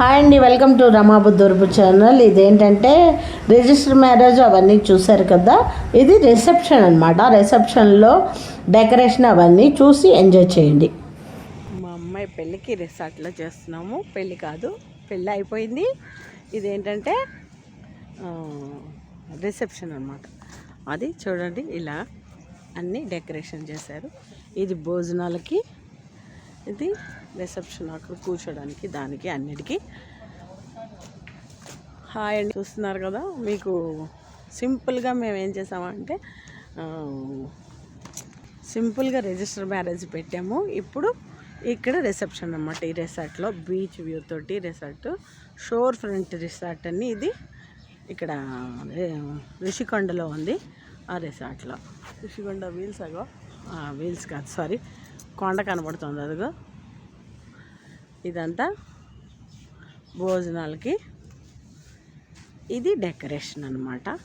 Hi అండి welcome to రమాబుద్ధూర్పు channel ఇదేంటంటే రిజిస్టర్ మ్యారేజ్ అవన్నీ చూశారు కదా? ఇది రిసెప్షన్ అనమాట రిసెప్షన్లో డెకరేషన్ అవన్నీ చూసి ఎంజాయ్ చేయండి. మా అమ్మాయి పెళ్ళికి రిసార్ట్లో చేస్తున్నాము. పెళ్ళి కాదు పెళ్ళి అయిపోయింది. ఇదేంటంటే రిసెప్షన్ అనమాట అది చూడండి ఇలా అన్నీ డెకరేషన్ చేశారు. ఇది భోజనాలకి ఇది రిసెప్షన్ అక్కడ కూర్చోడానికి దానికి అన్నిటికీ. హాయ్ అండి. చూస్తున్నారు కదా మీకు సింపుల్గా మేము ఏం చేసామంటే సింపుల్గా రిజిస్టర్ మ్యారేజ్ పెట్టాము. ఇప్పుడు ఇక్కడ రిసెప్షన్ అన్నమాట ఈ రిసార్ట్లో బీచ్ వ్యూ తోటి రిసార్ట్ షోర్ ఫ్రంట్ రిసార్ట్ అని ఇది ఇక్కడ రిషికొండలో ఉంది ఆ రిసార్ట్లో రిషికొండ వీల్స్ అగో? వీల్స్ కాదు సారీ కొండ కనబడుతుంది అదిగో. ఇదంతా భోజనాలకి. ఇది డెకరేషన్ అన్నమాట.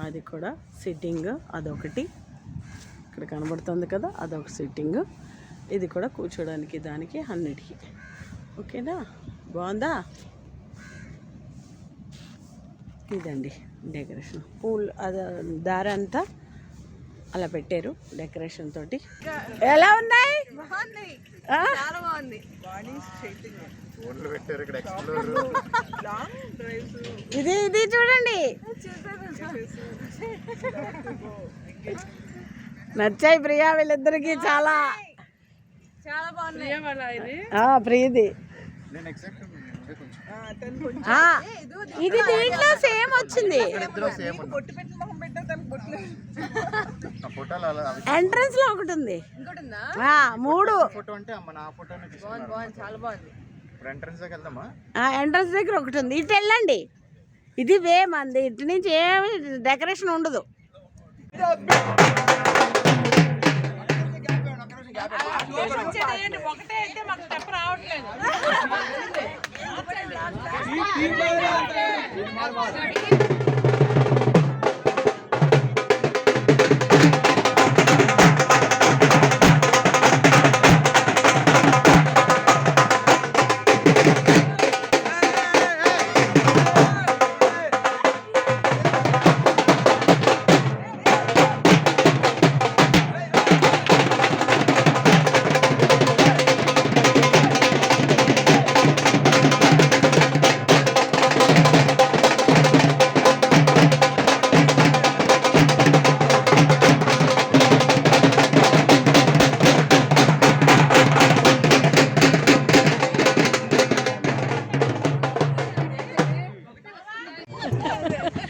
అది కూడా సిట్టింగ్ అదొకటి. ఇక్కడ కనబడుతుంది కదా అదొక సిట్టింగ్. ఇది కూడా కూర్చోడానికి దానికి అన్నిటికీ. ఓకేనా? బాగుందా? ఇదండి డెకరేషన్. పూలు అది దారి అంతా అలా పెట్టారు డెకరేషన్ తోటి. ఎలా ఉన్నాయి? ఆ? ఇది ఇది చూడండి. నచ్చాయి ప్రియా వీళ్ళిద్దరికి చాలా. ఆ, ప్రియది ఆ, ఇది దీంట్లో సేమ్ వచ్చింది. ఎంట్రన్స్లో ఒకటి ఉంది. ఆ, మూడు. ఫోటో అంటే అమ్మ నా ఫోటోనే తీసుకున్నాను చాలా బాగుంది. ఇప్పుడు ఎంట్రన్స్ దగ్గర వెళ్దామా? ఎంట్రన్స్ దగ్గర ఒకటి ఉంది. ఇటు వెళ్ళండి. ఇది వే మంది. ఇటు నుంచి ఏమి డెకరేషన్ ఉండదు.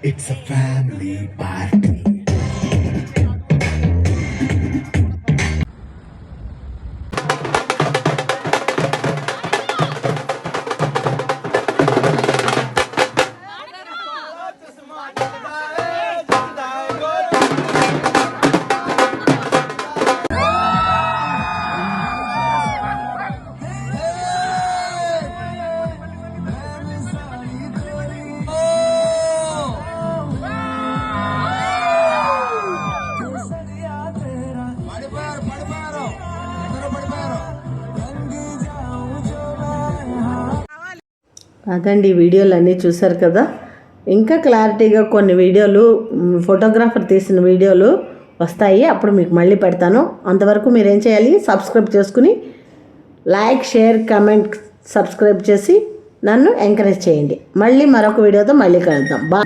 It's a family party. అదండి వీడియోలు అన్నీ చూశారు కదా? ఇంకా క్లారిటీగా కొన్ని వీడియోలు ఫోటోగ్రాఫర్ తీసిన వీడియోలు వస్తాయి. అప్పుడు మీకు మళ్ళీ పెడతాను. అంతవరకు మీరు ఏం చేయాలి? సబ్స్క్రైబ్ చేసుకుని లైక్ షేర్ కమెంట్ సబ్స్క్రైబ్ చేసి నన్ను ఎంకరేజ్ చేయండి. మళ్ళీ మరొక వీడియోతో మళ్ళీ కలుద్దాం. బా